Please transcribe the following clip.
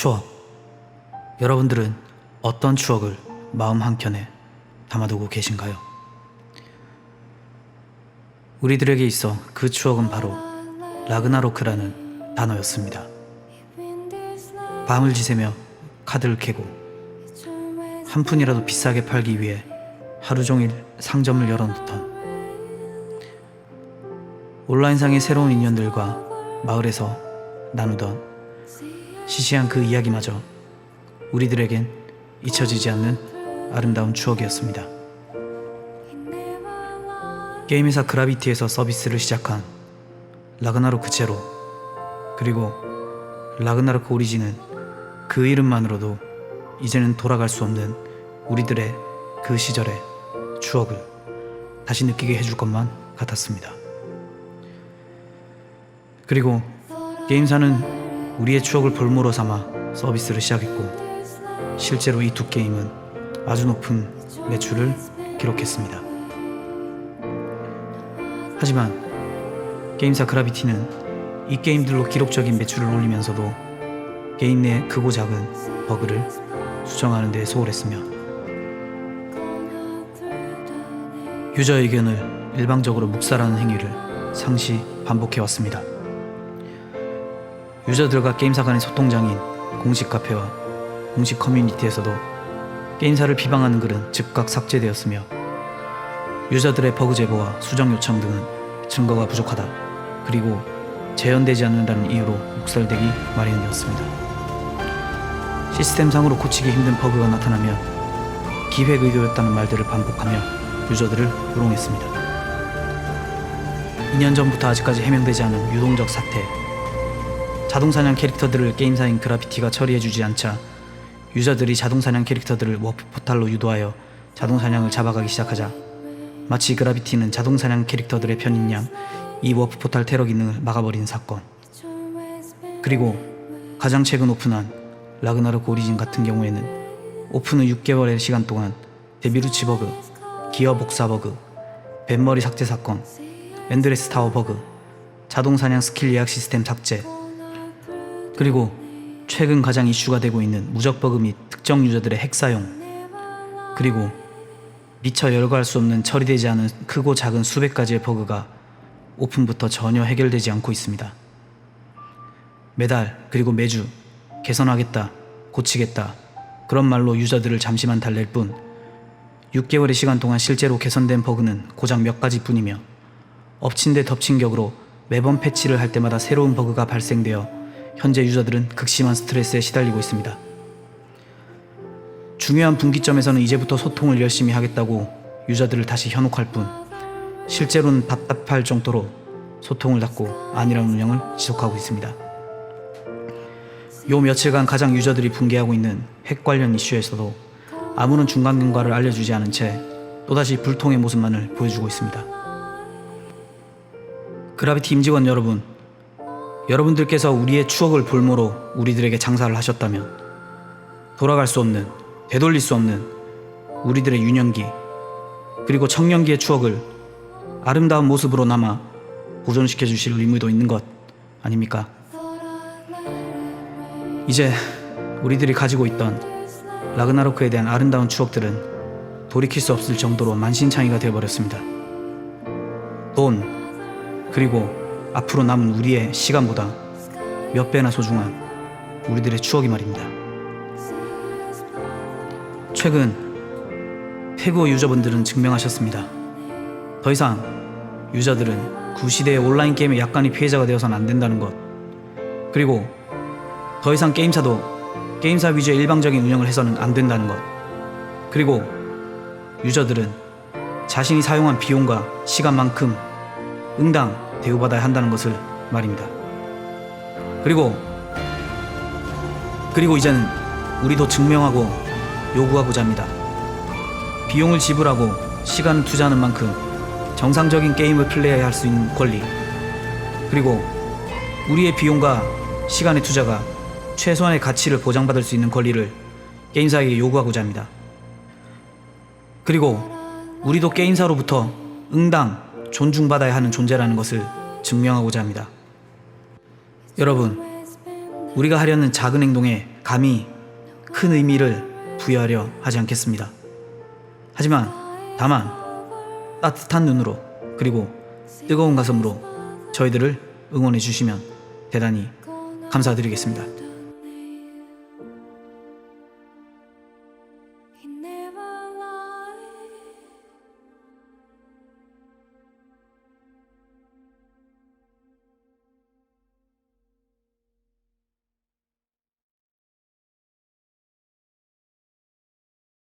추억. 여러분들은 어떤 추억을 마음 한켠에 담아두고 계신가요? 우리들에게 있어 그 추억은 바로 라그나로크라는 단어였습니다. 밤을 지새며 카드를 캐고 한 푼이라도 비싸게 팔기 위해 하루 종일 상점을 열어놓던 온라인상의 새로운 인연들과 마을에서 나누던 시시한 그 이야기마저 우리들에겐 잊혀지지 않는 아름다운 추억이었습니다. 게임회사 그라비티에서 서비스를 시작한 라그나로크 제로 그리고 라그나로크 오리진은 그 이름만으로도 이제는 돌아갈 수 없는 우리들의 그 시절의 추억을 다시 느끼게 해줄 것만 같았습니다. 그리고 게임사는 우리의 추억을 볼모로 삼아 서비스를 시작했고 실제로 이 두 게임은 아주 높은 매출을 기록했습니다. 하지만 게임사 그라비티는 이 게임들로 기록적인 매출을 올리면서도 게임 내 크고 작은 버그를 수정하는 데 소홀했으며 유저 의견을 일방적으로 묵살하는 행위를 상시 반복해왔습니다. 유저들과 게임사 간의 소통장인 공식 카페와 공식 커뮤니티에서도 게임사를 비방하는 글은 즉각 삭제되었으며 유저들의 버그 제보와 수정 요청 등은 증거가 부족하다. 그리고 재현되지 않는다는 이유로 묵살되기 마련이었습니다. 시스템상으로 고치기 힘든 버그가 나타나면 기획 의도였다는 말들을 반복하며 유저들을 우롱했습니다. 2년 전부터 아직까지 해명되지 않은 유동적 사태. 자동사냥 캐릭터들을 게임사인 그라피티가 처리해주지 않자 유저들이 자동사냥 캐릭터들을 워프 포탈로 유도하여 자동사냥을 잡아가기 시작하자 마치 그라비티는 자동사냥 캐릭터들의 편인 양 이 워프 포탈 테러 기능을 막아버린 사건. 그리고 가장 최근 오픈한 라그나르크 오리진 같은 경우에는 오픈 후 6개월의 시간 동안 데비루치 버그, 기어 복사 버그, 뱃머리 삭제 사건, 엔드레스 타워 버그, 자동 사냥 스킬 예약 시스템 삭제, 그리고 최근 가장 이슈가 되고 있는 무적 버그 및 특정 유저들의 핵 사용, 그리고 미처 열거할 수 없는 처리되지 않은 크고 작은 수백 가지의 버그가 오픈부터 전혀 해결되지 않고 있습니다. 매달 그리고 매주 개선하겠다, 고치겠다 그런 말로 유저들을 잠시만 달랠 뿐 6개월의 시간 동안 실제로 개선된 버그는 고작 몇 가지 뿐이며 엎친 데 덮친 격으로 매번 패치를 할 때마다 새로운 버그가 발생되어 현재 유저들은 극심한 스트레스에 시달리고 있습니다. 중요한 분기점에서는 이제부터 소통을 열심히 하겠다고 유저들을 다시 현혹할 뿐 실제로는 답답할 정도로 소통을 닫고 안일한 운영을 지속하고 있습니다. 요 며칠간 가장 유저들이 붕괴하고 있는 핵 관련 이슈에서도 아무런 중간 경과를 알려주지 않은 채 또다시 불통의 모습만을 보여주고 있습니다. 그라비티 임직원 여러분, 여러분들께서 우리의 추억을 볼모로 우리들에게 장사를 하셨다면 돌아갈 수 없는, 되돌릴 수 없는 우리들의 유년기 그리고 청년기의 추억을 아름다운 모습으로 남아 보존시켜 주실 의무도 있는 것 아닙니까? 이제 우리들이 가지고 있던 라그나로크에 대한 아름다운 추억들은 돌이킬 수 없을 정도로 만신창이가 되어버렸습니다. 돈, 그리고 앞으로 남은 우리의 시간보다 몇 배나 소중한 우리들의 추억이 말입니다. 최근 페고 유저분들은 증명하셨습니다. 더 이상 유저들은 구시대의 온라인 게임의 약간의 피해자가 되어서는 안 된다는 것. 그리고 더 이상 게임사도 게임사 위주의 일방적인 운영을 해서는 안 된다는 것. 그리고 유저들은 자신이 사용한 비용과 시간만큼 응당 대우받아야 한다는 것을 말입니다. 그리고 그리고 이제는 우리도 증명하고 요구하고자 합니다. 비용을 지불하고 시간을 투자하는 만큼 정상적인 게임을 플레이할 수 있는 권리 그리고 우리의 비용과 시간의 투자가 최소한의 가치를 보장받을 수 있는 권리를 게임사에게 요구하고자 합니다. 그리고 우리도 게임사로부터 응당 존중받아야 하는 존재라는 것을 증명하고자 합니다. 여러분, 우리가 하려는 작은 행동에 감히 큰 의미를 부여하려 하지 않겠습니다. 하지만 다만 따뜻한 눈으로 그리고 뜨거운 가슴으로 저희들을 응원해 주시면 대단히 감사드리겠습니다.